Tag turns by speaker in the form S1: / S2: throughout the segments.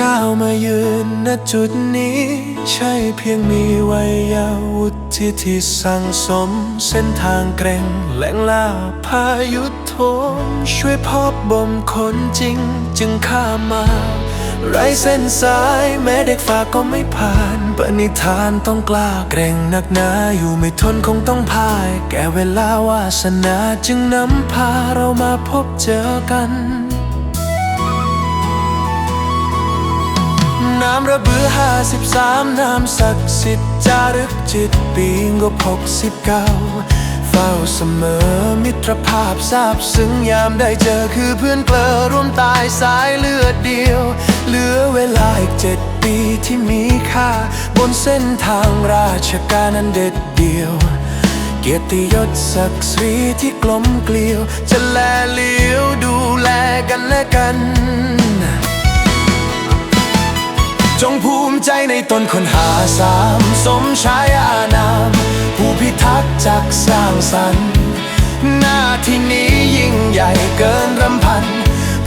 S1: ก้าวมายืนณจุดนี้ ใช่เพียงมีวัยวุฒิที่สั่งสม เส้นทางเกรงแหลงล่าพายุโทมช่วยพอบบ่มคนจริง จึงข้ามมา ไรเส้นสายแม้เด็กฝากก็ไม่ผ่านปณิธานต้องกล้าเกรงหนักหนาอยู่ไม่ทนคงต้องพ่าย แก่เวลาวาสนาจึงนำพาเรามาพบเจอกัน น้ำระเบือห้าสิบสามน้ำศักดิ์สิทธิ์จารึกจิตปีงบหกสิบเก้าเฝ้าเสมอมิตรภาพซาบซึ้งยามได้เจอคือเพื่อนเกลอร่วมตายสายเลือดเดียว เหลือเวลาอีกเจ็ดปีที่มีค่า บนเส้นทางราชการนั้นเด็ดเดียว เกียรติยศศักดิ์ศรีที่กลมเกลียว จะแลเลี้ยวดูแลกันและกัน จงภูมิใจในตนคนหาสามสมชายอานาม ผู้พิทักษ์จักสร้างสรรค์ หน้าที่นี้ยิ่งใหญ่เกินรำพัน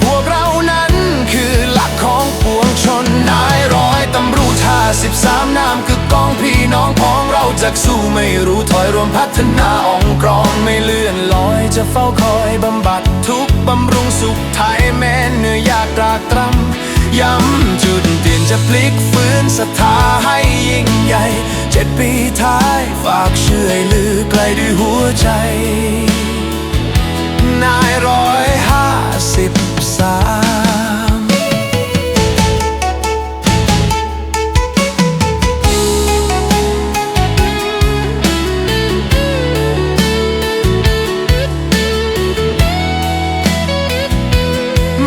S1: พวกเรานั้นคือหลักของปวงชนนายร้อยตำรวจห้าสิบสามนามคือกองพี่น้องพ้องเราจักสู้ไม่รู้ถอยรวมพัฒนาองค์กรองไม่เลื่อนลอยจะเฝ้าคอยบำบัดทุกบำรุงสุขไทยแม้เหนื่อยยากตรากตรำย้ำจุด พลิกฟื้นศรัทธาให้ยิ่งใหญ่เจ็ดปีท้ายฝากเชื่อให้ลือไกลด้วยหัวใจ นายร้อยห้าสิบสาม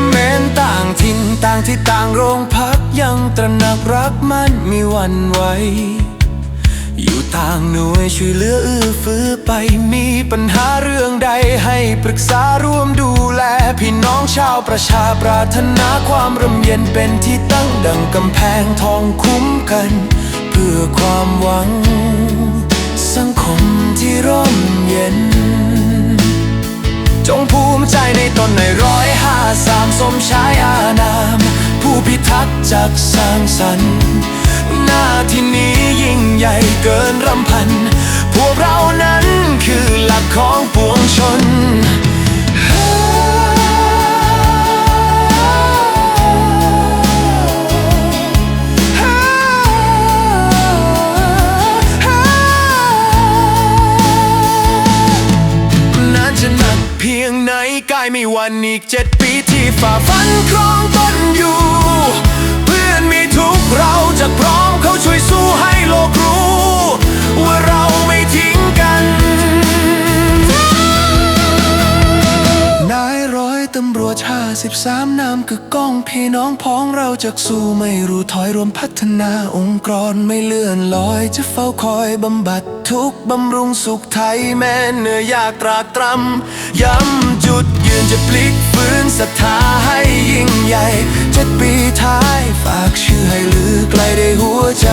S1: แม้นต่างถิ่นต่างที่ต่างโรงพัก ยังตระหนักรักมันมีวันไหวอยู่ต่างหน่วยช่วยเหลือเอื้อเฟื้อไปมีปัญหาเรื่องใดให้ปรึกษาร่วมดูแล พี่น้องชาวประชาปรารถนาความร่มเย็นเป็นที่ตั้งดังกำแพงทองคุ้มกัน เพื่อความหวัง สังคมที่ร่มเย็น จงภูมิใจในตนในร้อยห้าสาม จักสร้างสรรค์หน้าที่นี้ยิ่งใหญ่เกินรำพัน พวกเรานั้นคือหลักของปวงชนนานจะนักเพียงไหนกายไม่วันอีกเจ็ดปีที่ฝ่าฟันครองต้นอยู่ อยตำรวจห้าสิบสามนามคือกองพี่น้องพ้องเราจะสู้ไม่รู้ถอยรวมพัฒนาองค์กรไม่เลื่อนลอย จะเฝ้าคอยบำบัดทุกบำรุงสุขไทยแม้เหนื่อยยากตรากตรำ ย้ำจุดยืนจะพลิกฟื้นศรัทธาให้ยิ่งใหญ่เจ็ดปีท้าย ฝากชื่อให้ลือไกลได้หัวใจ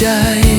S1: ใจ